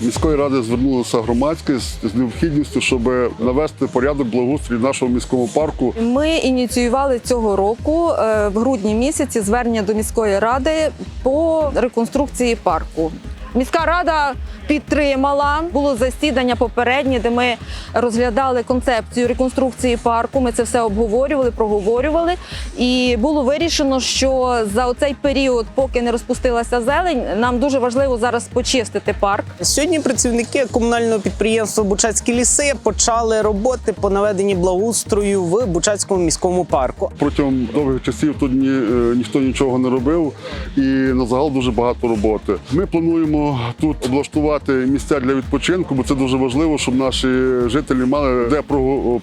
міської ради звернулася громадськість з необхідністю, щоб навести порядок благоустрій в нашому міському парку. Ми ініціювали цього року е, в грудні місяці звернення до міської ради по реконструкції парку. Міська рада підтримала. Було засідання попереднє, де ми розглядали концепцію реконструкції парку. Ми це все обговорювали, проговорювали. І було вирішено, що за оцей період, поки не розпустилася зелень, нам дуже важливо зараз почистити парк. Сьогодні працівники комунального підприємства Бучацькі ліси почали роботи по наведенні благоустрою в Бучацькому міському парку. Протягом довгих часів тут ні, е, ніхто нічого не робив, і на загал дуже багато роботи. Ми плануємо тут облаштувати місця для відпочинку, бо це дуже важливо, щоб наші жителі мали де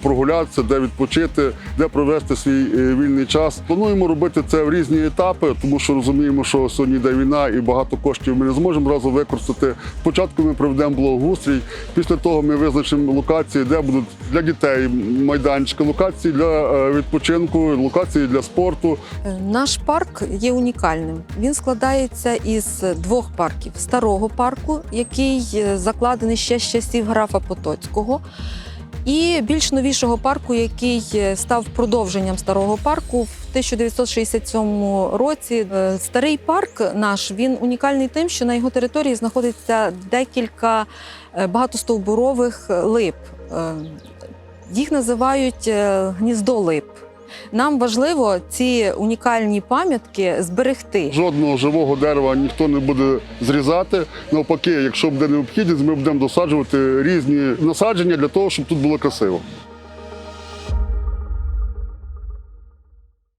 прогулятися, де відпочити, де провести свій е, вільний час. Плануємо робити це в різні етапи, тому що розуміємо, що сьогодні йде війна і багато коштів ми не зможемо разом використати. Спочатку ми проведемо благоустрій, після того ми визначимо локації, де будуть для дітей майданчики, локації для е, відпочинку, локації для спорту. Наш парк є унікальним. Він складається із двох парків: старого парку, який е, закладений ще з часів графа Потоцького, і більш новішого парку, який е, став продовженням старого парку в 1967 році. Е, Старий парк наш він унікальний тим, що на його території знаходиться декілька багатостовбурових лип. Їх називають гніздо лип. Нам важливо ці унікальні пам'ятки зберегти. Жодного живого дерева ніхто не буде зрізати. Навпаки, якщо буде необхідність, ми будемо досаджувати різні насадження для того, щоб тут було красиво.